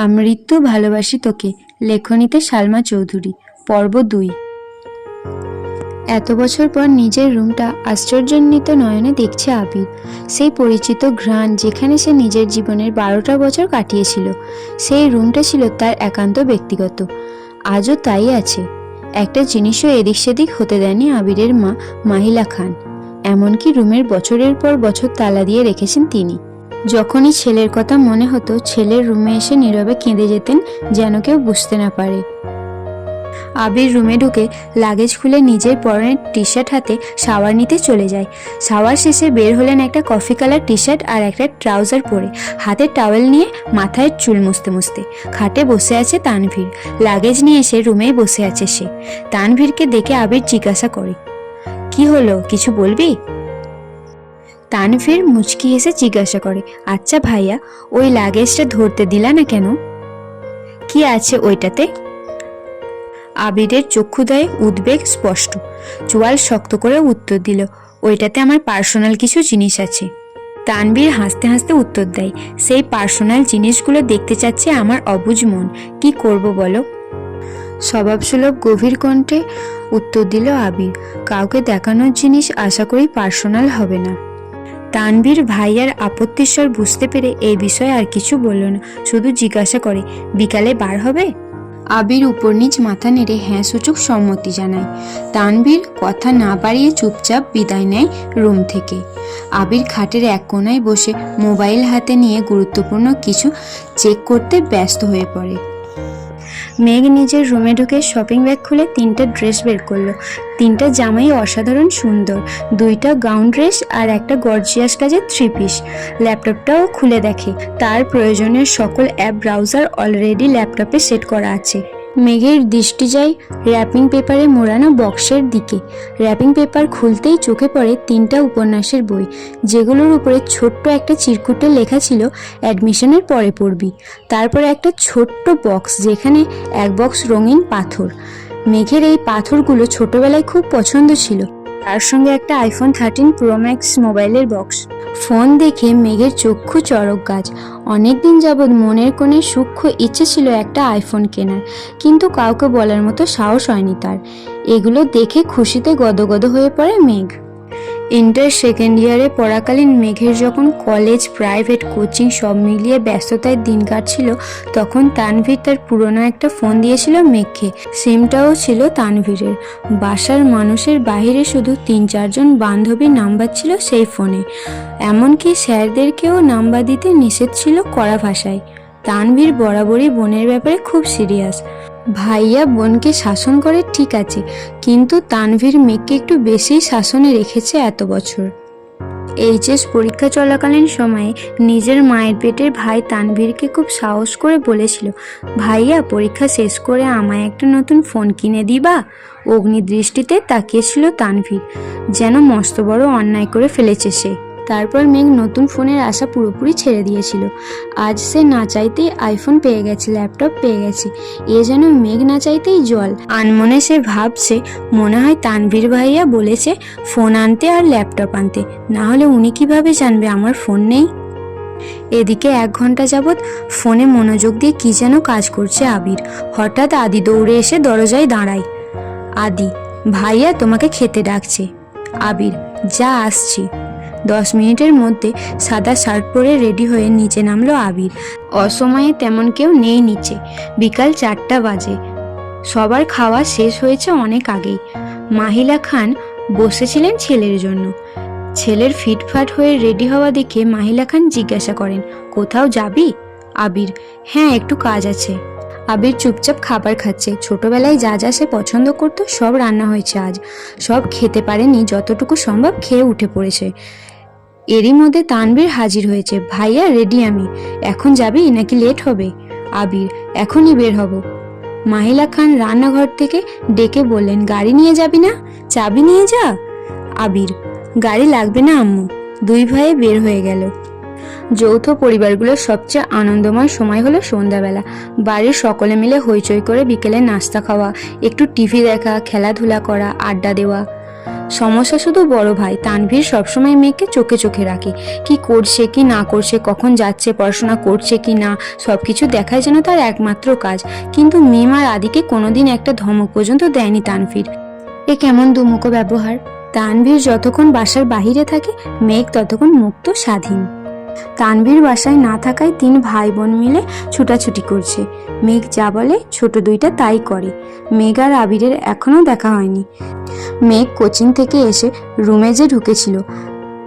আমৃত্যু ভালোবাসি তোকে, লেখনীতে সালমা চৌধুরী, পর্ব দুই। এত বছর পর নিজের রুমটা আশ্চর্যান্বিত নয়নে দেখছে আবির। সেই পরিচিত ঘ্রাণ যেখানে সে নিজের জীবনের বারোটা বছর কাটিয়েছিল, সেই রুমটা ছিল তার একান্ত ব্যক্তিগত। আজও তাই আছে। একটা জিনিসও এদিক সেদিক হতে দেয়নি আবিরের মা মাহিলা খান। এমনকি রুমের বছরের পর বছর তালা দিয়ে রেখেছেন তিনি। যখনই ছেলের কথা মনে হতো, ছেলের রুমে এসে নীরবে কেঁদে যেতেন যেন কেউ বুঝতে না পারে। আবির রুমে ঢুকে লাগেজ খুলে নিজের পরনের টি শার্ট হাতে শাওয়ার নিতে চলে যায়। শাওয়ার শেষে বের হলেন একটা কফি কালার টি শার্ট আর একটা ট্রাউজার পরে। হাতে টাওয়েল নিয়ে মাথায় চুল মুছতে মুছতে। খাটে বসে আছে তানভীর। লাগেজ নিয়ে এসে রুমেই বসে আছে সে। তানভীরকে দেখে আবির জিজ্ঞাসা করে, কি হলো? কিছু বলবি? তানভীর মুচকি এসে জিজ্ঞাসা করে আচ্ছা ভাইয়া, ওই লাগেজটা ধরতে দিলা না কেন? কি আছে ওইটাতে? আবিরের চক্ষুদয়ে উদ্বেগ স্পষ্ট। চোয়াল শক্ত করে উত্তর দিল, ওইটাতে আমার পার্সোনাল কিছু জিনিস আছে। তানবীর হাসতে হাসতে উত্তর দেয়, সেই পার্সোনাল জিনিসগুলো দেখতে চাচ্ছে আমার অবুঝ মন, কি করব বলো? স্বভাবসুলভ গভীর কণ্ঠে উত্তর দিল আবির, কাউকে দেখানোর জিনিস আশা করি পার্সোনাল হবে না। তানভীর ভাইয়ার আপত্তিস্বর বুঝতে পেরে এই বিষয়ে আর কিছু বলল না, শুধু জিজ্ঞাসা করে, বিকালে বার হবে? আবির উপর নিচ মাথা নেড়ে হ্যাঁ সূচক, সম্মতি জানায় তানভীর কথা না বাড়িয়ে চুপচাপ বিদায় নেয় রুম থেকে। আবির খাটের এক কোনায় বসে মোবাইল হাতে নিয়ে গুরুত্বপূর্ণ কিছু চেক করতে ব্যস্ত হয়ে পড়ে। মেঘ নিজের রুমে ঢুকে শপিং ব্যাগ খুলে তিনটা ড্রেস বের করল। তিনটা জামাই অসাধারণ সুন্দর, দুইটা গাউন ড্রেস আর একটা গর্জিয়াস কাজের থ্রি পিস ল্যাপটপটাও খুলে দেখে, তার প্রয়োজনের সকল অ্যাপ ব্রাউজার অলরেডি ল্যাপটপে সেট করা আছে। মেঘের দৃষ্টি যায় র্যাপিং পেপারে মোড়ানো বক্সের দিকে। র্যাপিং পেপার খুলতেই চোখে পড়ে তিনটা উপন্যাসের বই, যেগুলোর উপরে ছোট্ট একটা চিরকুটে লেখা ছিল, অ্যাডমিশনের পরে পড়বি। তারপরে একটা ছোট্ট বক্স, যেখানে এক বক্স রঙিন পাথর। মেঘের এই পাথরগুলো ছোটবেলায় খুব পছন্দ ছিল। তার সঙ্গে একটা আইফোন থার্টিন প্রো ম্যাক্স মোবাইলের বক্স ফোন দেখে মেঘের চক্ষু চড়ক গাছ। অনেকদিন যাবৎ মনের কোণে সূক্ষ্ম ইচ্ছে ছিল একটা আইফোন কেনার, কিন্তু কাউকে বলার মতো সাহস হয়নি তার। এগুলো দেখে খুশিতে গদগদ হয়ে পড়ে মেঘ। ইন্টার সেকেন্ড ইয়ারে পড়াকালীন মেঘের যখন কলেজ, প্রাইভেট, কোচিং সব মিলিয়ে ব্যস্ততায় দিন কাটছিল, তখন তানভীর তার পুরনো একটা ফোন দিয়েছিল মেঘকে। সিমটাও ছিল তানভীরের। বাসার মানুষের বাইরে শুধু তিন, চারজন বান্ধবীর নাম্বার ছিল সেই ফোনে। এমনকি স্যারদেরকেও নাম্বার দিতে নিষেধ ছিল কড়া ভাষায়। তানভীর বরাবরই বোনের ব্যাপারে খুব সিরিয়াস। ভাইয়া বোনকে শাসন করে ঠিক আছে, কিন্তু তানভীর মেয়েকে একটু বেশি শাসনে রেখেছে এত বছর। এইচএস পরীক্ষা চলাকালীন সময়ে নিজের মায়ের পেটের ভাই তানভীরকে খুব সাহস করে বলেছিল, ভাইয়া, পরীক্ষা শেষ করে আমায় একটা নতুন ফোন কিনে দিবা? অগ্নিদৃষ্টিতে তাকিয়েছিল তানভীর, যেন মস্ত বড় অন্যায় করে ফেলেছে সে। তারপর মেঘ নতুন ফোনের আশা পুরোপুরি ছেড়ে দিয়েছিল। আজ সে না চাইতেই আইফোন পেয়ে গেছে ল্যাপটপ পেয়ে গেছে। এ যেন মেঘ না চাইতেই জল। আনমনে সে ভাবছে, মনে হয় তানভীর ভাইয়া বলেছে ফোন আনতে আর ল্যাপটপ আনতে। না হলে উনি কীভাবে জানবে আমার ফোন নেই? এদিকে এক ঘণ্টা যাবৎ ফোনে মনোযোগ দিয়ে কি যেন কাজ করছে আবির। হঠাৎ আদি দৌড়ে এসে দরজায় দাঁড়ায়। আদি, ভাইয়া তোমাকে খেতে ডাকছে। আবির, যা আসছি। দশ মিনিটের মধ্যে সাদা শার্ট পরে রেডি হয়ে নিচে নামলো আবির। অসময়ে তেমন কেউ নেই নিচে। বিকাল চারটা বাজে। সবার খাওয়া শেষ হয়েছে অনেক আগেই। মাহিলা খান বসেছিলেন ছেলের জন্য। ছেলের ফিটফাট হয়ে রেডি হওয়া দেখে মাহিলা খান জিজ্ঞাসা করেন, কোথাও যাবি? আবির হ্যাঁ একটু কাজ আছে। আবির চুপচাপ খাবার খাচ্ছে। ছোটবেলায় যা যা সে পছন্দ করতো সব রান্না হয়েছে আজ। সব খেতে পারেনি, যতটুকু সম্ভব খেয়ে উঠে পড়েছে। এরই মধ্যে তানবীর হাজির হয়েছে। ভাইয়া রেডি আমি। এখন যাবি? নাকি লেট হবে? আবির, এখনই বের হব। মাহিলা খান রান্নাঘর থেকে ডেকে বললেন, গাড়ি নিয়ে যাবি না? চাবি নিয়ে যা। আবির, গাড়ি লাগবে না আম্মু। দুই ভাইয়ে বের হয়ে গেল। যৌথ পরিবারগুলোর সবচেয়ে আনন্দময় সময় হলো সন্ধ্যাবেলা। বাড়ির সকলে মিলে হইচই করে বিকেলে নাস্তা খাওয়া, একটু টিভি দেখা, খেলাধুলা করা, আড্ডা দেওয়া। সমস্যা শুধু বড় ভাই, তানভীর সবসময় মেয়েকে চোখে চোখে রাখে। কি করছে, কি না করছে, কখন যাচ্ছে, পড়াশোনা করছে কি না সব কিছু দেখায় যেন তার একমাত্র কাজ। কিন্তু মিম আর আদিকে কোনোদিন একটা ধমক পর্যন্ত দেয়নি তানভীর। এ কেমন দুমুখো ব্যবহার? তানভীর যতক্ষণ বাসার বাহিরে থাকে, মেঘ ততক্ষণ মুক্ত স্বাধীন। তানভীর বাসায় না থাকায় তিন ভাই বোন মিলে ছুটাছুটি করছে। মেঘ যা বলে, ছোট দুইটা তাই করে। মেঘ আর আবিরের এখনও দেখা হয়নি। মেঘ কোচিং থেকে এসে রুমে যে ঢুকেছিল,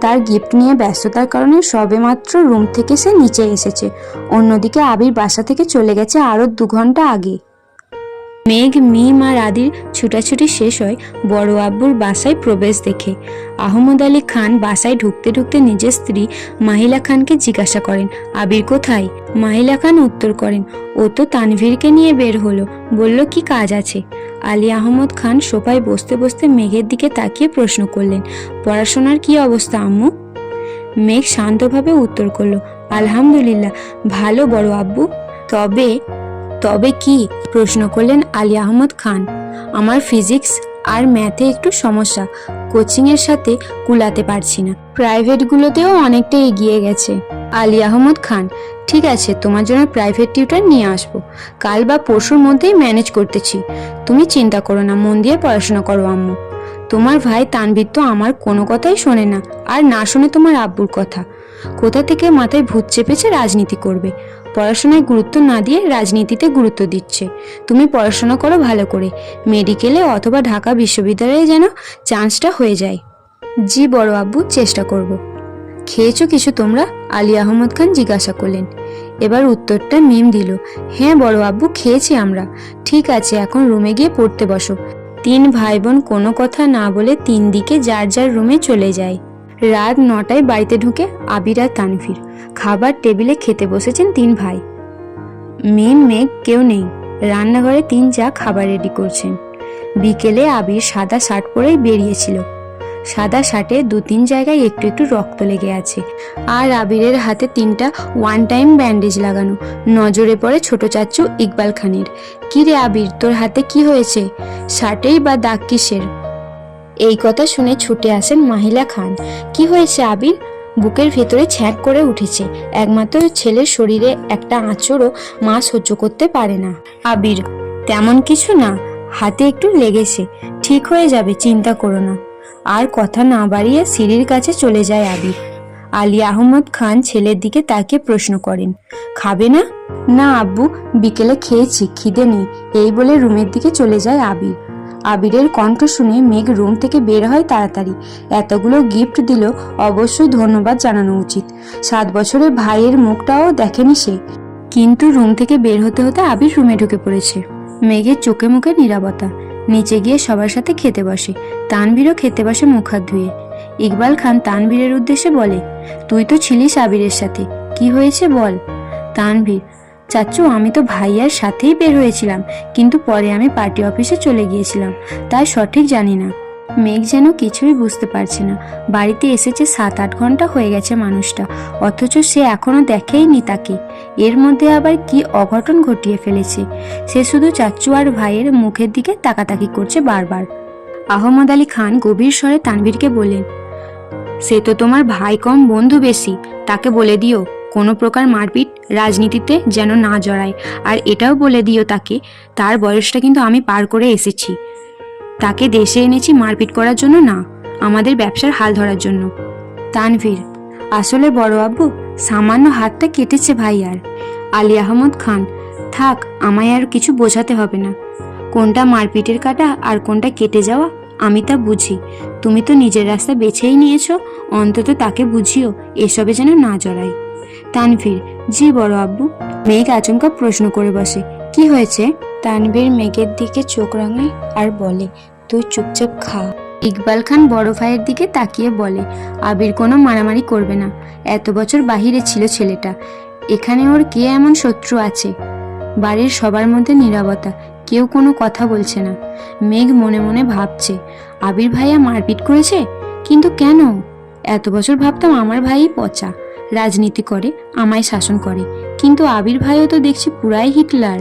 তার গিফট নিয়ে ব্যস্ততার কারণে সবেমাত্র রুম থেকে সে নিচে এসেছে। অন্যদিকে আবির বাসা থেকে চলে গেছে আরও দু ঘণ্টা আগে। মেঘ, মিম আর আদির ছুটাছুটি শেষ হয় বড় আব্বুর বাসায় প্রবেশ দেখে। আহমদ আলী খান বাসায় ঢুকতে ঢুকতে নিজের স্ত্রী মাহিলা খানকে জিজ্ঞাসা করেন, আবির কোথায়? মাহিলা খান উত্তর করেন, ও তো তানভীরকে নিয়ে বের হলো, বলল কি কাজ আছে? আলী আহমদ খান সোফায় বসতে বসতে মেঘের দিকে তাকিয়ে প্রশ্ন করলেন, পড়াশোনার কি অবস্থা আম্মু? মেঘ শান্তভাবে উত্তর করল, আলহামদুলিল্লাহ, ভালো বড় আব্বু। তবে তবে কি? প্রশ্ন করলেন আলী আহমদ খান। আমার ফিজিক্স আর ম্যাথে একটু সমস্যা। কোচিংয়ের সাথে কুলাতে পারছি না। প্রাইভেটগুলোতেও অনেকটা এগিয়ে গেছে। আলী আহমদ খান, ঠিক আছে, তোমার জন্য প্রাইভেট টিউটার নিয়ে আসব। কাল বা পরশুর মধ্যেই ম্যানেজ করতেছি। তুমি চিন্তা করো না, মন দিয়ে পড়াশোনা করো আম্মু। তোমার ভাই তানবীর তো আমার কোনো কথাই শোনে না। আর না শোনে তোমার আব্বুর কথা। কোথা থেকে মাথায় ভূত চেপেছে রাজনীতি করবে? পড়াশোনায় গুরুত্ব না দিয়ে রাজনীতিতে গুরুত্ব দিচ্ছে। তুমি পড়াশোনা করো ভালো করে। মেডিকেলে অথবা ঢাকা বিশ্ববিদ্যালয়ে যেন চান্সটা হয়ে যায়। জি বড় আব্বু, চেষ্টা করব। খেয়েছো কিছু তোমরা? আলী আহমদ খান জিজ্ঞাসা করলেন। এবার উত্তরটা মিম দিল। হ্যাঁ বড় আব্বু, খেয়েছি আমরা। ঠিক আছে, এখন রুমে গিয়ে পড়তে বসো। তিন ভাই বোন কোনো কথা না বলে তিন দিকে যার যার রুমে চলে যায়। রাত নটায় বাড়িতে ঢুকে আবির আর তানভীর খাবার টেবিলে খেতে বসেছেন তিন ভাই। মেম মেঘ কেউ নেই। রান্নাঘরে তিন যা খাবার রেডি করছেন। বিকেলে আবির সাদা শার্ট পরেই বেরিয়েছিল। সাদা শার্টে দু তিন জায়গায় একটু একটু রক্ত লেগে আছে। আর আবিরের হাতে তিনটা ওয়ান টাইম ব্যান্ডেজ লাগানো। নজরে পড়ে ছোট চাচ্চু ইকবাল খানের। কি রে আবির, তোর হাতে কি হয়েছে? শার্টেই বা দাগ কিসের? এই কথা শুনে ছুটে আসেন মাহিলা খান। কি হয়েছে আবির? বুকের ভেতরে ছ্যাঁক করে উঠেছে। একমাত্র ছেলের শরীরে একটা আঁচড়ও মা সহ্য করতে পারে না। আবির, তেমন কিছু না। হাতে একটু লেগেছে। ঠিক হয়ে যাবে, চিন্তা করো না। আর কথা না বাড়িয়ে সিঁড়ির কাছে চলে যায় আবির। আলী আহমদ খান ছেলের দিকে তাকে প্রশ্ন করেন, খাবে না? না আব্বু, বিকেলে খেয়েছি, খিদে নেই। এই বলে রুমের দিকে চলে যায় আবির। আবিরের কণ্ঠ শুনে মেঘ রুম থেকে বের হয় তাড়াতাড়ি। এতগুলো গিফট দিল অবশ্যই ধন্যবাদ জানানো উচিত। সাত বছরের ভাইয়ের মুখটাও দেখেনি সে। কিন্তু রুম থেকে বের হতে হতে আবির রুমে ঢুকে পড়েছে। মেঘের চোখে মুখে নিরাপত্তা নিচে গিয়ে সবার সাথে খেতে বসে। তানভীরও খেতে বসে মুখ হাত ধুয়ে। ইকবাল খান তানভীরের উদ্দেশ্যে বলে, তুই তো ছিলিস আবিরের সাথে। কি হয়েছে বল? তানভীর চাচ্চু আমি তো ভাইয়ার সাথেই বের হয়েছিলাম, কিন্তু পরে আমি পার্টি অফিসে চলে গিয়েছিলাম, তাই সঠিক জানি না। মেঘ যেন কিছুই বুঝতে পারছে না। বাড়িতে এসেছে সাত আট ঘণ্টা হয়ে গেছে মানুষটা, অথচ সে এখনও দেখেইনি তাকে। এর মধ্যে আবার কি অঘটন ঘটিয়ে ফেলেছে? সে শুধু চাচ্চু আর ভাইয়ের মুখের দিকে তাকাতাকি করছে বারবার। আহমদ আলী খান গভীর স্বরে তানভীরকে বললেন, সে তো তোমার ভাই কম বন্ধু বেশি, তাকে বলে দিও। কোনো প্রকার মারপিট রাজনীতিতে যেন না জড়ায়। আর এটাও বলে দিও তাকে, তার বয়সটা কিন্তু আমি পার করে এসেছি। তাকে দেশে এনেছি মারপিট করার জন্য না, আমাদের ব্যবসার হাল ধরার জন্য। তানভীর, আসলে বড় আব্বু, সামান্য হাতটা কেটেছে ভাই আর আলী আহমদ খান, থাক, আমায় আর কিছু বোঝাতে হবে না। কোনটা মারপিটের কাটা আর কোনটা কেটে যাওয়া, আমি তা বুঝি। তুমি তো নিজের রাস্তা বেছেই নিয়েছো, অন্তত তাকে বুঝিও, এসবে যেন না জড়াই তানভীর, জি বড় আব্বু। মেঘ আচমকা প্রশ্ন করে বসে, কি হয়েছে? তানভীর মেঘের দিকে চোখ রাঙায় আর বলে, তুই চুপচাপ খা। ইকবাল খান বড় ভাইয়ের দিকে তাকিয়ে বলে, আবির কোনো মারামারি করবে না। এত বছর বাহিরে ছিল ছেলেটা। এখানে ওর কে এমন শত্রু আছে? বাড়ির সবার মধ্যে নীরবতা, কেউ কোনো কথা বলছে না। মেঘ মনে মনে ভাবছে, আবির ভাইয়া মারপিট করেছে? কিন্তু কেন? এত বছর ভাবতাম আমার ভাইই পচা। রাজনীতি করে আমায় শাসন করে। কিন্তু আবির ভাইও তো দেখছি পুরাই হিটলার।